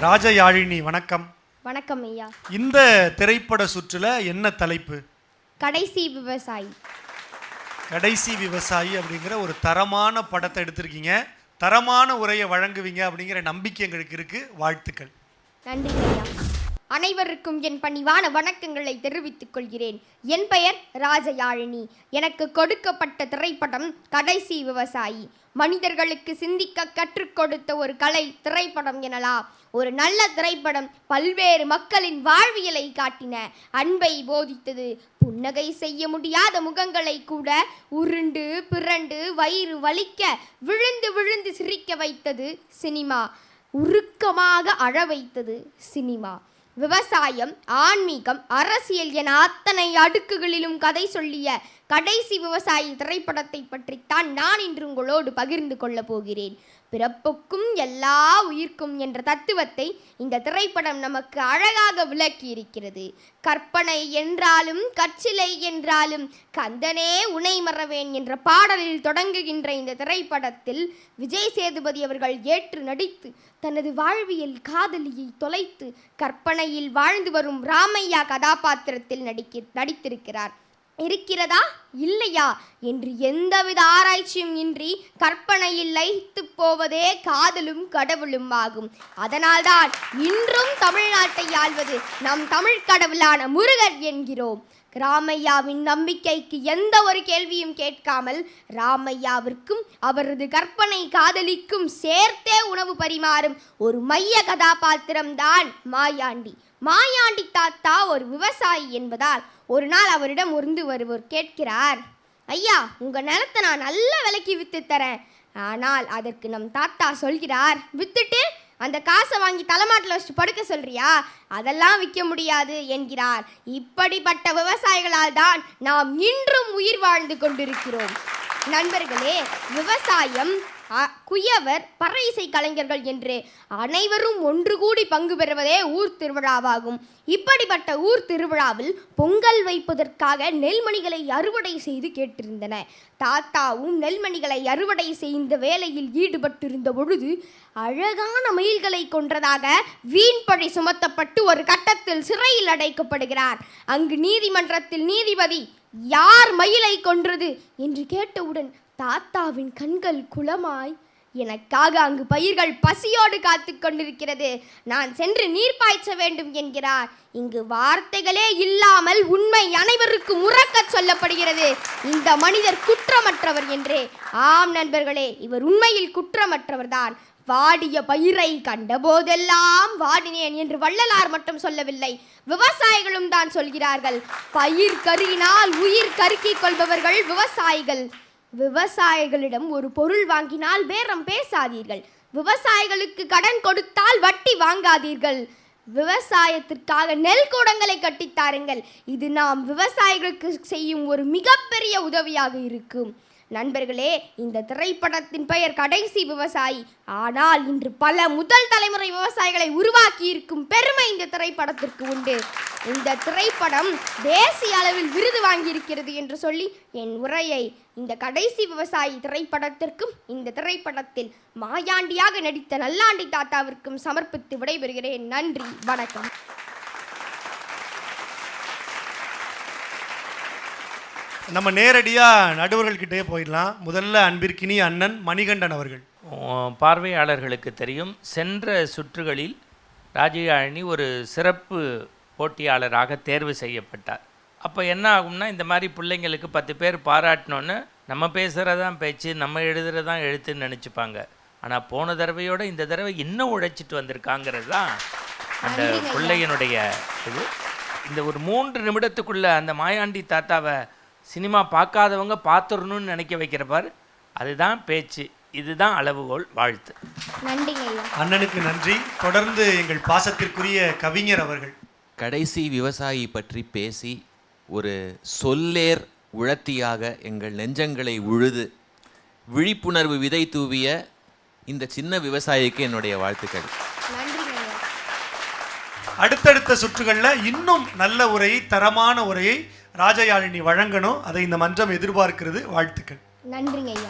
ராஜயாழினி வணக்கம். வணக்கம் ஐயா. இந்த திரைப்பட சுற்றுல என்ன தலைப்பு? கடைசி விவசாயி. கடைசி விவசாயி அப்படிங்கிற ஒரு தரமான படத்தை எடுத்திருக்கீங்க. தரமான உரையை வழங்குவீங்க அப்படிங்கிற நம்பிக்கை எங்களுக்கு இருக்கு. வாழ்த்துக்கள். நன்றி ஐயா. அனைவருக்கும் என் பணிவான வணக்கங்களை தெரிவித்துக் கொள்கிறேன். என் பெயர் ராஜயாழினி. எனக்கு கொடுக்கப்பட்ட திரைப்படம் கடைசி விவசாயி. மனிதர்களுக்கு சிந்திக்க கற்றுக் கொடுத்த ஒரு கலை திரைப்படம் எனலாம். ஒரு நல்ல திரைப்படம் பல்வேறு மக்களின் வாழ்வியலை காட்டின. அன்பை போதித்தது. புன்னகை செய்ய முடியாத முகங்களை கூட உருண்டு பிறண்டு வயிறு வலிக்க விழுந்து விழுந்து சிரிக்க வைத்தது சினிமா. உருக்கமாக அழ வைத்தது சினிமா. விவசாயம் ஆன்மீகம் அரசியல் என அத்தனை அடுக்குகளிலும் கதை சொல்லிய கடைசி விவசாயி திரைப்படத்தை பற்றித்தான் நான் இன்று உங்களோடு பகிர்ந்து கொள்ளப் போகிறேன். பிறப்புக்கும் எல்லா உயிர்க்கும் என்ற தத்துவத்தை இந்த திரைப்படம் நமக்கு அழகாக விளக்கி இருக்கிறது கற்பனை என்றாலும் கற்சிலை என்றாலும் கந்தனே உனை மறவேன் என்ற பாடலில் தொடங்குகின்ற இந்த திரைப்படத்தில் விஜய் சேதுபதி அவர்கள் ஏற்று நடித்து தனது வாழ்வியல் காதலியை தொலைத்து கற்பனை கற்பனையில் வாழ்ந்து வரும் ராமையா கதாபாத்திரத்தில் நடிக்க நடித்திருக்கிறார். இருக்கிறதா? இல்லையா? என்று எந்தவித ஆராய்ச்சியும் இன்றி கற்பனையில் லயித்து போவதே காதலும் கடவுளும் ஆகும். அதனால்தான் இன்றும் தமிழ்நாட்டை ஆள்வது நம் தமிழ் கடவுளான முருகர் என்கிறோம். ராமையாவின் நம்பிக்கைக்கு எந்த ஒரு கேள்வியும் கேட்காமல் ராமையாவிற்கும் அவரது கற்பனை காதலிக்கும் சேர்த்தே உணவு பரிமாறும் ஒரு மைய கதாபாத்திரம்தான் மாயாண்டி. மாயாண்டி தாத்தா ஒரு விவசாயி என்பதால் ஒரு நாள் அவரிடம் உருந்து வருவர் கேட்கிறார் ஐயா உங்கள் நிலத்தை நான் நல்ல விலைக்கு வித்து தரேன். ஆனால் அதற்கு நம் தாத்தா சொல்கிறார் வித்துட்டு அந்த காசை வாங்கி தலைமாட்டில் வச்சு படுக்க சொல்றியா? அதெல்லாம் விற்க முடியாது என்கிறார். இப்படிப்பட்ட விவசாயிகளால் தான் நாம் இன்றும் உயிர் வாழ்ந்து கொண்டிருக்கிறோம். நண்பர்களே விவசாயம் குயவர் பறை இசை கலைஞர்கள் என்று அனைவரும் ஒன்று கூடி பங்கு பெறுவதே ஊர் திருவிழாவாகும். இப்படிப்பட்ட ஊர் திருவிழாவில் பொங்கல் வைப்பதற்காக நெல்மணிகளை அறுவடை செய்து கேட்டிருந்தன. தாத்தாவும் நெல்மணிகளை அறுவடை செய்த வேலையில் ஈடுபட்டிருந்த பொழுது அழகான மயில்களை கொன்றதாக வீண்பழி சுமத்தப்பட்டு ஒரு கட்டத்தில் சிறையில் அடைக்கப்படுகிறார். அங்கு நீதிமன்றத்தில் நீதிபதி யார் மயிலை கொன்றது? என்று கேட்டவுடன் தாத்தாவின் கண்கள் குளமாய் எனக்காக அங்கு பயிர்கள் பசியோடு காத்து கொண்டிருக்கிறது. நான் சென்று நீர் பாய்ச்ச வேண்டும் என்கிறார். இங்கு வார்த்தைகளே இல்லாமல் உண்மை அனைவருக்கும் உறக்க சொல்லப்படுகிறது. இந்த மனிதர் குற்றமற்றவர் என்றே. ஆம் நண்பர்களே இவர் உண்மையில் குற்றமற்றவர்தான். வாடிய பயிரை கண்டபோதெல்லாம் வாடினேன் என்று வள்ளலார் மட்டும் சொல்லவில்லை. விவசாயிகளும் தான் சொல்கிறார்கள். பயிர் கருகினால் உயிர் கருக்கிக் கொள்பவர்கள் விவசாயிகள். விவசாயிகளிடம் ஒரு பொருள் வாங்கினால் பேரம் பேசாதீர்கள். விவசாயிகளுக்கு கடன் கொடுத்தால் வட்டி வாங்காதீர்கள். விவசாயத்திற்காக நெல் கூடங்களை கட்டித்தாருங்கள் இது நாம் விவசாயிகளுக்கு செய்யும் ஒரு மிகப்பெரிய உதவியாக இருக்கும். நண்பர்களே இந்த திரைப்படத்தின் பெயர் கடைசி விவசாயி. ஆனால் இன்று பல முதல் தலைமுறை விவசாயிகளை உருவாக்கி இருக்கும் பெருமை இந்த திரைப்படத்திற்கு உண்டு. இந்த திரைப்படம் தேசிய அளவில் விருது வாங்கியிருக்கிறது என்று சொல்லி என் உரையை இந்த கடைசி விவசாயி திரைப்படத்திற்கும் இந்த திரைப்படத்தில் மாயாண்டியாக நடித்த நல்லாண்டி தாத்தாவிற்கும் சமர்ப்பித்து விடைபெறுகிறேன். நன்றி வணக்கம். நம்ம நேரடியா நடுவர்கள்கிட்டே போயிடலாம். முதல்ல அன்பிற்கினி அண்ணன் மணிகண்டன் அவர்கள். பார்வையாளர்களுக்கு தெரியும் சென்ற சுற்றுகளில் ராஜயாழினி ஒரு சிறப்பு போட்டியாளராக தேர்வு செய்யப்பட்டார். அப்போ என்ன ஆகும்னா இந்த மாதிரி பிள்ளைங்களுக்கு பத்து பேர் பாராட்டினோன்னு நம்ம பேசுகிறதான் பேச்சு நம்ம எழுதுறதான் எழுத்துன்னு நினச்சிப்பாங்க. ஆனால் போன தடவையோட இந்த தடவை இன்னும் உழைச்சிட்டு வந்திருக்காங்கிறது தான் அந்த. பிள்ளையினுடைய இது. இந்த ஒரு மூன்று நிமிடத்துக்குள்ள அந்த மாயாண்டி தாத்தாவை சினிமா பார்க்காதவங்க பார்த்துடணும்னு நினைக்க வைக்கிற பாரு. அதுதான் பேச்சு. இதுதான் அளவுகோல் வாழ்த்து. அண்ணனுக்கு நன்றி. தொடர்ந்து எங்கள் பாசத்திற்குரிய கவிஞர் அவர்கள். கடைசி விவசாயி பற்றி பேசி ஒரு சொல்லேர் உழத்தியாக எங்கள் நெஞ்சங்களை உழுது விழிப்புணர்வு விதை தூவிய இந்த சின்ன விவசாயிக்கு என்னுடைய வாழ்த்துக்கள். அடுத்தடுத்த சுற்றுகள்ல இன்னும் நல்ல உரையை தரமான உரையை ராஜயாழினி வழங்கணும். அதை இந்த மன்றம் எதிர்பார்க்கிறது. வாழ்த்துக்கள். நன்றிங்க ஐயா.